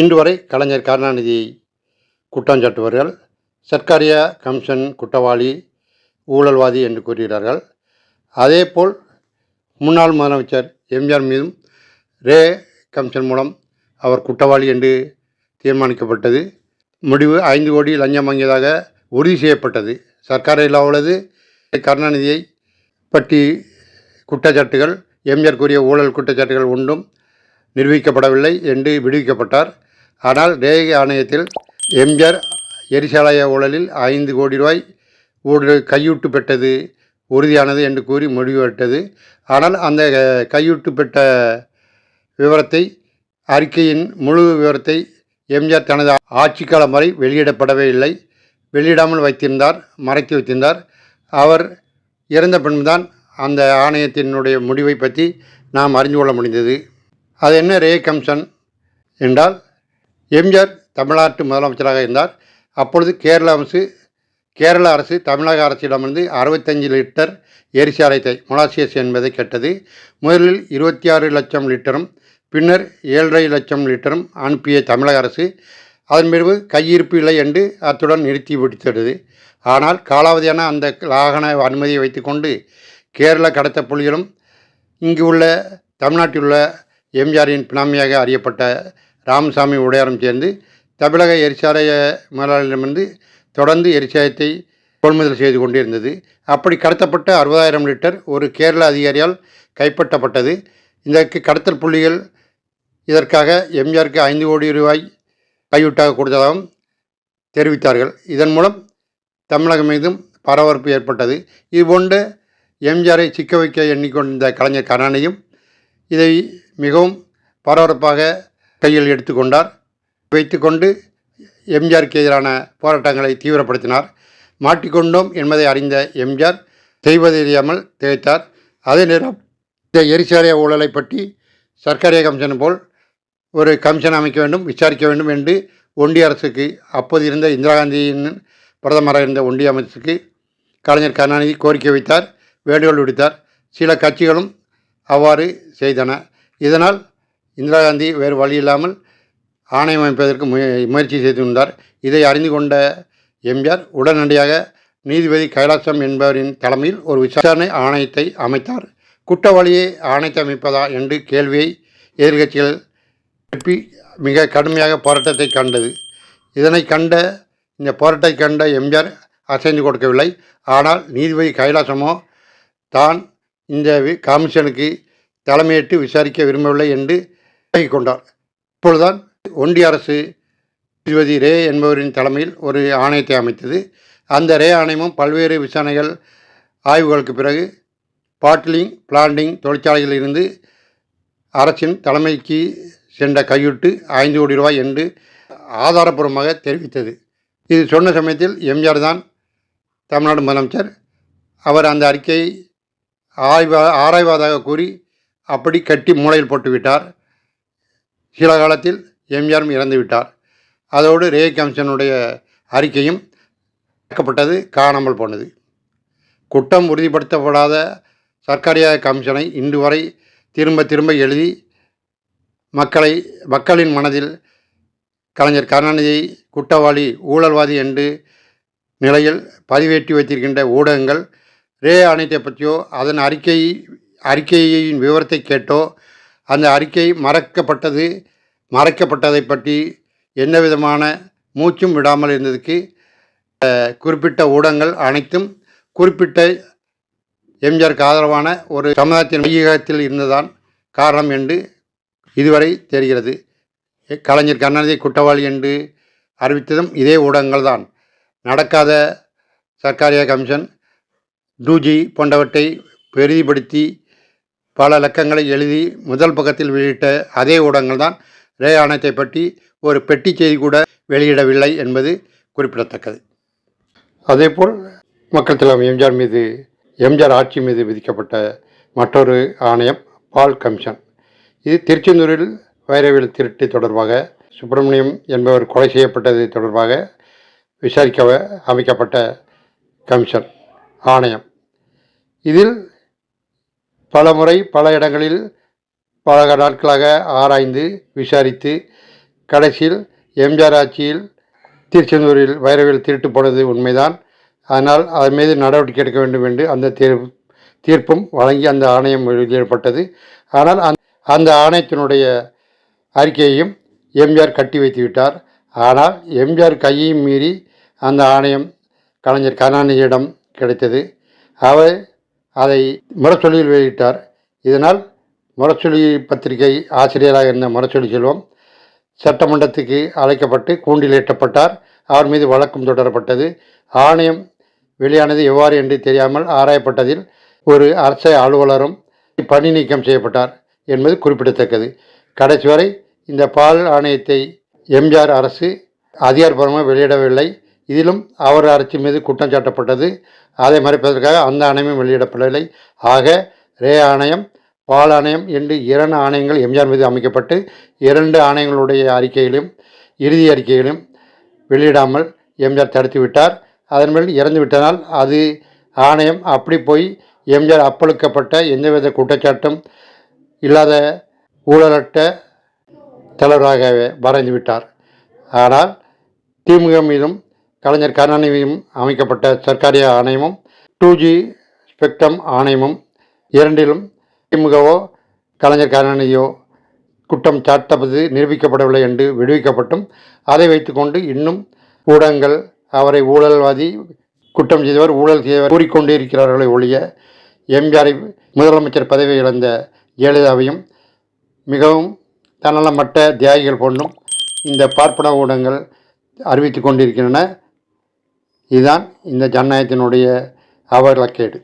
இன்று வரை கலைஞர் கருணாநிதியை குற்றஞ்சாட்டுவார்கள் சர்க்காரிய கமிஷன் குற்றவாளி ஊழல்வாதி என்று கூறுகிறார்கள். அதேபோல் முன்னாள் முதலமைச்சர் எம்ஜிஆர் மீதும் ரே கமிஷன் மூலம் அவர் குற்றவாளி என்று தீர்மானிக்கப்பட்டது. முடிவு ஐந்து கோடி லஞ்சம் வாங்கியதாக உறுதி செய்யப்பட்டது. சர்க்காரில் உள்ளது. கருணாநிதியை பற்றி குற்றச்சாட்டுகள் எம்ஜிஆர் கூறிய ஊழல் குற்றச்சாட்டுகள் ஒன்றும் நிரூபிக்கப்படவில்லை என்று விடுவிக்கப்பட்டார். ஆனால் ரேகை ஆணையத்தில் எம்ஜிஆர் எரிசாலய ஊழலில் ஐந்து கோடி ரூபாய் ஊழல் கையூட்டு பெற்றது உறுதியானது என்று கூறி முடிவுவிட்டது. ஆனால் அந்த கையூட்டு பெற்ற விவரத்தை அறிக்கையின் முழு விவரத்தை எம்ஜிஆர் தனது ஆட்சி காலம் வரை வெளியிடப்படவே இல்லை. வெளியிடாமல் வைத்திருந்தார் மறைத்து வைத்திருந்தார். அவர் இறந்த பின்புதான் அந்த ஆணையத்தினுடைய முடிவை பற்றி நாம் அறிந்து கொள்ள முடிந்தது. அது என்ன ரே கம்சன் என்றால் எம்ஜிஆர் தமிழ்நாட்டு முதலமைச்சராக இருந்தார். அப்பொழுது கேரள அரசு கேரள அரசு தமிழக அரசிடமிருந்து அறுபத்தஞ்சு லிட்டர் எரிசாலைத்தை மொலாசியஸ் என்பதை கேட்டது. முதலில் இருபத்தி ஆறு லட்சம் லிட்டரும் பின்னர் ஏழரை லட்சம் லிட்டரும் அனுப்பிய தமிழக அரசு அதன் பிறகு கையிருப்பு இல்லை என்று அத்துடன் நிறுத்தி விடுத்தது ஆனால் காலாவதியான அந்த வாகன அனுமதியை வைத்துக்கொண்டு கேரள கடத்த புலிகளும் இங்கு உள்ள தமிழ்நாட்டில் உள்ள எம்ஜிஆரின் பினாமியாக அறியப்பட்ட ராமசாமி உடையாரும் சேர்ந்து தமிழக எரிசாலைய முதலாளியிடமிருந்து தொடர்ந்து எரிசாயத்தை கொள்முதல் செய்து கொண்டிருந்தது. அப்படி கடத்தப்பட்ட அறுபதாயிரம் லிட்டர் ஒரு கேரள அதிகாரியால் கைப்பற்றப்பட்டது. இதற்கு கடத்தல் புள்ளிகள் இதற்காக எம்ஜிஆருக்கு ஐந்து கோடி ரூபாய் கையூட்டாக கொடுத்ததாகவும் தெரிவித்தார்கள். இதன் மூலம் தமிழகம் மீதும் பரபரப்பு ஏற்பட்டது. இதுபோன்ற எம்ஜிஆரை சிக்க வைக்க எண்ணிக்கொண்ட கலைஞர் கருணாநிதியும் இதை மிகவும் பரபரப்பாக கையில் எடுத்துக்கொண்டார். வைத்துக்கொண்டு எம்ஜிஆருக்கு எதிரான போராட்டங்களை தீவிரப்படுத்தினார். மாட்டிக்கொண்டோம் என்பதை அறிந்த எம்ஜிஆர் செய்வதறியாமல் திகைத்தார். அதே நேரம் இந்த எரிசாலை ஊழலை பற்றி சர்க்காரிய கமிஷன் போல் ஒரு கமிஷன் அமைக்க வேண்டும் விசாரிக்க வேண்டும் என்று ஒன்றிய அரசுக்கு அப்போது இருந்த இந்திரா காந்தியின் பிரதமராக இருந்த ஒன்றிய அமைச்சருக்கு கலைஞர் கருணாநிதி கோரிக்கை வைத்தார் வேண்டுகோள் விடுத்தார். சில கட்சிகளும் அவ்வாறு செய்தன. இதனால் இந்திரா காந்தி வேறு வழி இல்லாமல் ஆணையம் அமைப்பதற்கு முய முயற்சி செய்திருந்தார். இதை அறிந்து கொண்ட எம்ஜிஆர் உடனடியாக நீதிபதி கைலாசம் என்பவரின் தலைமையில் ஒரு விசாரணை ஆணையத்தை அமைத்தார். குற்றவாளியை ஆணையத்தை அமைப்பதா என்று கேள்வியை எதிர்கட்சிகள் எழுப்பி மிக கடுமையாக போராட்டத்தை கண்டது. இதனை கண்ட இந்த போராட்டத்தை கண்ட எம்ஜிஆர் அசைந்து கொடுக்கவில்லை. ஆனால் நீதிபதி கைலாசமோ தான் இந்த காமிஷனுக்கு கமிஷனுக்கு தலைமையேற்று விசாரிக்க விரும்பவில்லை என்று விலகிக் கொண்டார். இப்பொழுதுதான் ஒன்றிய அரசு நீதிபதி ரே என்பவரின் தலைமையில் ஒரு ஆணையத்தை அமைத்தது. அந்த ரே ஆணையமும் பல்வேறு விசாரணைகள் ஆய்வுகளுக்கு பிறகு பாட்லிங் பிளான்டிங் தொழிற்சாலைகளிலிருந்து அரசின் தலைமைக்கு சென்ற கையூட்டு ஐந்து கோடி ரூபாய் என்று ஆதாரப்பூர்வமாக தெரிவித்தது. இது சொன்ன சமயத்தில் எம்ஜிஆர் தான் தமிழ்நாடு முதலமைச்சர். அவர் அந்த அறிக்கையை ஆய்வா ஆராய்வதாக கூறி அப்படி கட்டி மூளையில் போட்டுவிட்டார். சில காலத்தில் எம்ஜிஆரும் இறந்துவிட்டார் அதோடு ரே கமிஷனுடைய அறிக்கையும் இறக்கப்பட்டது காணாமல் போனது. குற்றம் உறுதிப்படுத்தப்படாத சர்க்காரிய கமிஷனை இன்று வரை திரும்ப திரும்ப எழுதி மக்களை மக்களின் மனதில் கலைஞர் கருணாநிதியை குற்றவாளி ஊழல்வாதி என்று நிலையில் பதிவேற்றி வைத்திருக்கின்ற ஊடகங்கள் ரே ஆணையத்தை பற்றியோ அதன் அறிக்கை அறிக்கையின் விவரத்தை கேட்டோ அந்த அறிக்கை மறக்கப்பட்டது. மறைக்கப்பட்டதை பற்றி எந்த விதமான மூச்சும் விடாமல் இருந்ததுக்கு குறிப்பிட்ட ஊடகங்கள் அனைத்தும் குறிப்பிட்ட எம்ஜிஆருக்கு ஆதரவான ஒரு சமுதாயத்தின் மையகத்தில் இருந்ததான் காரணம் என்று இதுவரை தெரிகிறது. கலைஞர் கருணாநிதி குற்றவாளி என்று அறிவித்ததும் இதே ஊடகங்கள் தான். நடக்காத சர்க்காரிய கமிஷன் டூஜி போன்றவற்றை பெரிதிப்படுத்தி பல இலக்கங்களை எழுதி முதல் பக்கத்தில் வெளியிட்ட அதே ஊடகங்கள் தான் ரே ஆணையத்தை பற்றி ஒரு பெட்டி செய்தி கூட வெளியிடவில்லை என்பது குறிப்பிடத்தக்கது. அதேபோல் மக்கள் தலைவர் எம்ஜிஆர் மீது எம்ஜிஆர் ஆட்சி மீது விதிக்கப்பட்ட மற்றொரு ஆணையம் பால் கமிஷன். இது திருச்செந்தூரில் வைரவியல் திருட்டு தொடர்பாக சுப்பிரமணியம் என்பவர் கொலை செய்யப்பட்டது தொடர்பாக விசாரிக்க அமைக்கப்பட்ட கமிஷன் ஆணையம். இதில் பல முறை பல இடங்களில் பல நாட்களாக ஆராய்ந்து விசாரித்து கடைசியில் எம்ஜிஆர் ஆட்சியில் திருச்செந்தூரில் வைரவில் திருட்டு போனது உண்மைதான். அதனால் அதன் மீது நடவடிக்கை எடுக்க வேண்டும் என்று அந்த தீர் தீர்ப்பும் வழங்கி அந்த ஆணையம் வெளியிடப்பட்டது ஆனால் அந்த அந்த ஆணையத்தினுடைய அறிக்கையையும் எம்ஜிஆர் கட்டி வைத்து விட்டார். ஆனால் எம்ஜிஆர் கையையும் மீறி அந்த ஆணையம் கலைஞர் கருணாநிதியிடம் கிடைத்தது. அவர் அதை முரசொலியில் வெளியிட்டார். இதனால் முரசொலி பத்திரிகை ஆசிரியராக இருந்த முரசொலி செல்வம் சட்டமன்றத்துக்கு அழைக்கப்பட்டு கூண்டில் ஏற்றப்பட்டார். அவர் மீது வழக்கம் தொடரப்பட்டது. ஆணையம் வெளியானது எவ்வாறு என்று தெரியாமல் ஆராயப்பட்டதில் ஒரு அரச அலுவலரும் பணி நீக்கம் செய்யப்பட்டார் என்பது குறிப்பிடத்தக்கது. கடைசி வரை இந்த பால் ஆணையத்தை எம்ஜிஆர் அரசு அதிகாரப்பூர்வமாக வெளியிடவில்லை. இதிலும் அவர் அரசு மீது குற்றம் சாட்டப்பட்டது. அதை மறைப்பதற்காக அந்த ஆணையமும் வெளியிடப்படவில்லை. ஆக ரே ஆணையம் பால் ஆணையம் என்று இரண்டு ஆணையங்கள் எம்ஜிஆர் மீது அமைக்கப்பட்டு இரண்டு ஆணையங்களுடைய அறிக்கையிலும் இறுதி அறிக்கையிலும் வெளியிடாமல் எம்ஜிஆர் தடுத்து விட்டார். அதன் மேல் இறந்து விட்டனால் அது ஆணையம் அப்படி போய் எம்ஜிஆர் அப்பழுக்கப்பட்ட எந்தவித குற்றச்சாட்டும் இல்லாத ஊழலற்ற தலைவராக வரைந்து விட்டார். ஆனால் திமுக மீதும் கலைஞர் கருணாநிதியும் அமைக்கப்பட்ட சர்க்காரிய ஆணையமும் டூ ஜி ஸ்பெக்ட்ரம் ஆணையமும் இரண்டிலும் திமுகவோ கலைஞர் கருணாநிதியோ குற்றம் சாட்டப்பது நிரூபிக்கப்படவில்லை என்று விடுவிக்கப்பட்டும் அதை வைத்துக்கொண்டு இன்னும் ஊடகங்கள் அவரை ஊழல்வாதி குற்றம் செய்தவர் ஊழல் செய்தவர் கூறிக்கொண்டே இருக்கிறார்களே ஒழிய எம்ஜிஆரை முதலமைச்சர் பதவி இழந்த ஜெயலலிதாவையும் மிகவும் தன்னலமற்ற தியாகிகள் போன்றும் இந்த பார்ப்பன ஊடகங்கள் அறிவித்து கொண்டிருக்கின்றன. இதுதான் இந்த ஜனநாயகத்தினுடைய அவலக்கேடு.